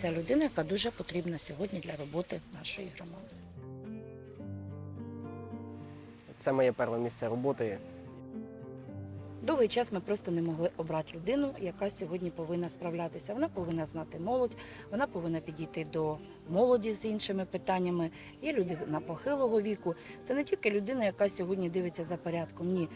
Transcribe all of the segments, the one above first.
ця людина, яка дуже потрібна сьогодні для роботи нашої громади. Це моє перше місце роботи. Довгий час ми просто не могли обрати людину, яка сьогодні повинна справлятися. Вона повинна знати молодь, вона повинна підійти до молоді з іншими питаннями. Є люди на похилого віку. Це не тільки людина, яка сьогодні дивиться за порядком, ні.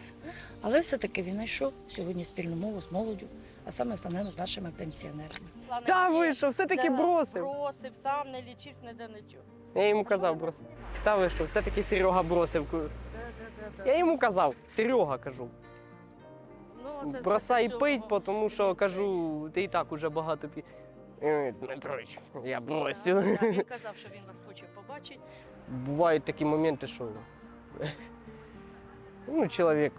Але все-таки він знайшов сьогодні спільну мову з молоддю, а саме основним з нашими пенсіонерами. Та ви що, все-таки Да, бросив. Бросив, сам не лічився, не де нічого. Я йому казав бросив. Та ви що, все-таки Серега бросив. Я йому казав, Серега кажу. Ну, це Бросай з пить, цього. тому що кажу, ти і так уже багато пі. Е, Дмитрович, я бросив. Він казав, що він вас хоче побачити. Бувають такі моменти, що ну, чоловік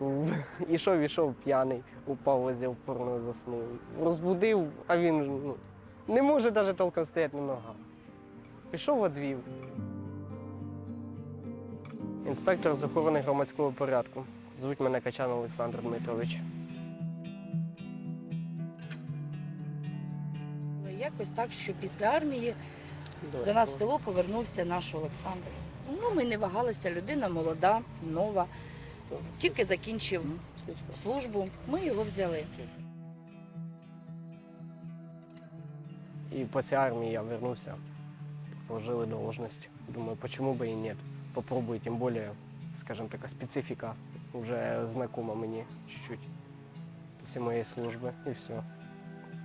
ішов, ішов п'яний, упав, возив порно, заснув. Розбудив, а він ну, не може навіть толком стояти на ногах. Пішов, одвів. Інспектор з охорони громадського порядку. Звуть мене Качан Олександр Дмитрович. Якось так, що після армії до нас в село повернувся наш Олександр. Ну, ми не вагалися, людина молода, нова, тільки закінчив службу. Ми його взяли. І після армії я вернувся, положили должность. Думаю, почему бы и нет. Попробую, тем более, скажем так, специфика уже знакома мені чуть-чуть після моєї служби і все.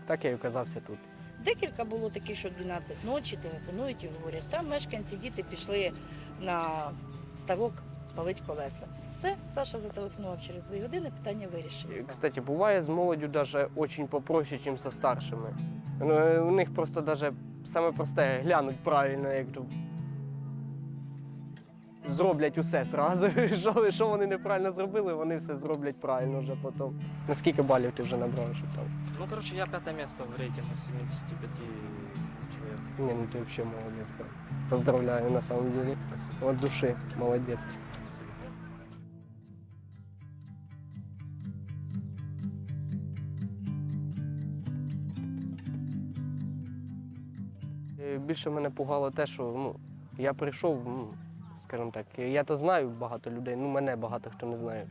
Так я і оказався тут. Декілька було таких, що 12 ночі телефонують і говорять, там мешканці, діти пішли на ставок палить колеса. Все, Саша зателефонував через дві години, питання вирішено. Кстати, буває з молоддю даже очень попроще, ніж зі старшими. Ну, У них просто даже саме просте глянуть правильно, як то зроблять усе зразу. Що, що вони неправильно зробили, вони все зроблять правильно вже потім. Наскільки балів ти вже набрав, що там? Ну, короче, я пятое место в рейтингу 75 человек. Не, ну ты вообще молодец, брат. Поздравляю, на самом деле. Спасибо. От души, молодец. Спасибо. Е, Більше мене пугало те, що ну, я прийшов, ну, скажімо так, я то знаю багато людей, ну мене багато хто не знає.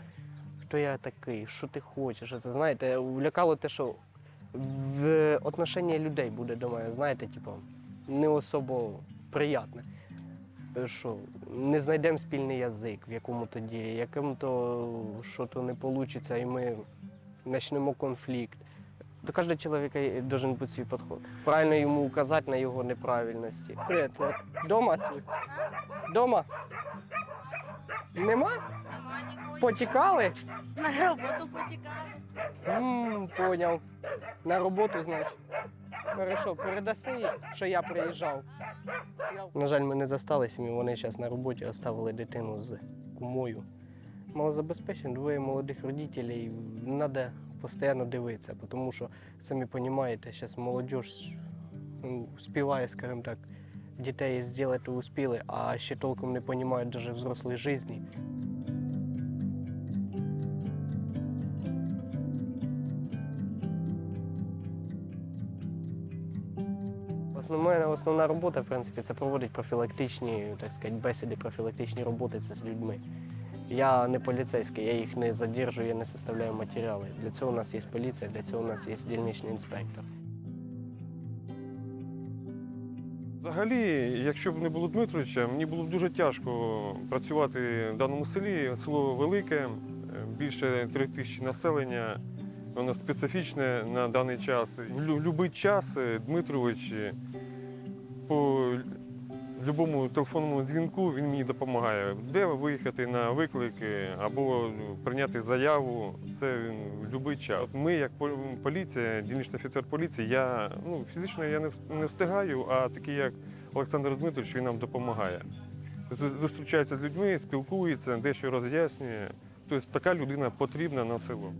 Хто я такий, що ти хочеш. Це знаєте, лякало те, що в отношенні людей буде до мене, знаєте, типу, не особо приятне. Е, Що не знайдемо спільний язик, в якому тоді, яким то що то не вийде, і ми почнемо конфлікт. До кожного чоловіка є- должен бути свій підход. Правильно йому указати на його неправильності. Привіт. Дома свій? Дома? Нема? Потікали? На роботу потікали. Ммм, поняв. На роботу, значить. Хорошо, передаси, що я приїжджав. На жаль, ми не засталися, і вони зараз на роботі оставили дитину з кумою. Малозабезпечені, двоє молодих родителей. Треба постійно дивитися, тому що, самі розумієте, зараз молодь ну, співає, скажімо так, дітей зробити успіли, а ще толком не розуміють навіть взрослої житті. Основна, основна робота, в принципі, це проводить профілактичні, так сказати, бесіди, профілактичні роботи це з людьми. Я не поліцейський, я їх не задержую, я не составляю матеріали. Для цього у нас є поліція, для цього у нас є дільничний інспектор. Взагалі, якщо б не було Дмитровича, мені було б дуже тяжко працювати в даному селі. Село велике, е, більше трьох тисяч населення. Воно специфічне на даний час. Будь-який час е, Дмитрович е, по будь-якому телефонному дзвінку він мені допомагає. Де виїхати на виклик е, або прийняти заяву, це він будь-який час. Ми, як поліція, дільничний офіцер поліції, я ну, фізично я не встигаю, а такий як Олександр Дмитрович, він нам допомагає. Зустрічається з людьми, спілкується, дещо роз'яснює. Тобто така людина потрібна на село.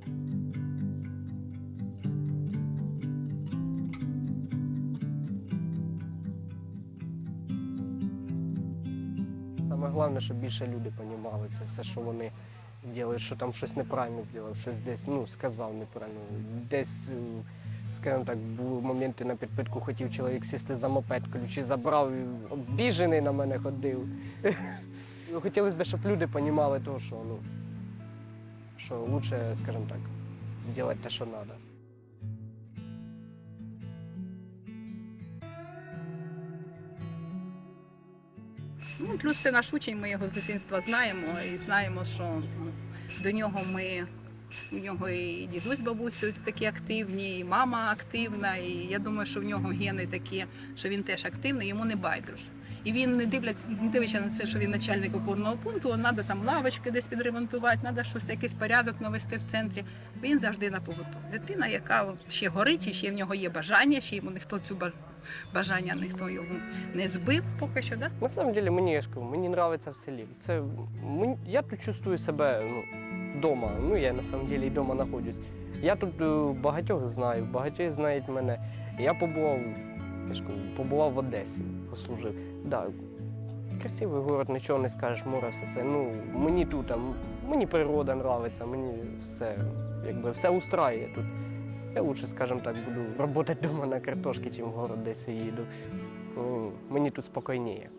Саме головне, щоб більше люди розуміли це все, що вони роблять, що там щось неправильно зробив, щось десь ну, сказав неправильно, десь е, скажімо так, були моменти на підпитку, хотів чоловік сісти за мопед, ключі забрав, і обіжений на мене ходив. Ну, Хотілося б, щоб люди розуміли що, ну, що краще, скажімо так, робити те, що треба. Ну, плюс це наш учень, ми його з дитинства знаємо і знаємо, що ну, до нього ми. У нього і дідусь з бабусею такі активні, і мама активна. І я думаю, що в нього гени такі, що він теж активний, йому не байдуже. І він не дивляться, не дивиться на це, що він начальник опорного пункту, треба там лавочки десь підремонтувати, треба щось якийсь порядок навести в центрі. Він завжди на поготові. Дитина, яка ще горить, і ще в нього є бажання, ще йому ніхто цю бажання, ніхто його не збив поки що. Да? На самом деле мені я ж кажу, мені подобається в селі. Це, мені- я тут чувствую себе ну, вдома. Ну, я на самом деле і вдома знаходжусь. Я тут е, багатьох знаю, багатьох знають мене. Я побував, я ж кажу, побував в Одесі, послужив. Да, красивий город, нічого не скажеш, море, все це. Ну, мені тут, мені природа подобається, мені все, якби, все устраює тут. Я лучше, скажем так, буду работать дома на картошке, чем в город десь їду. Мені тут спокійніше.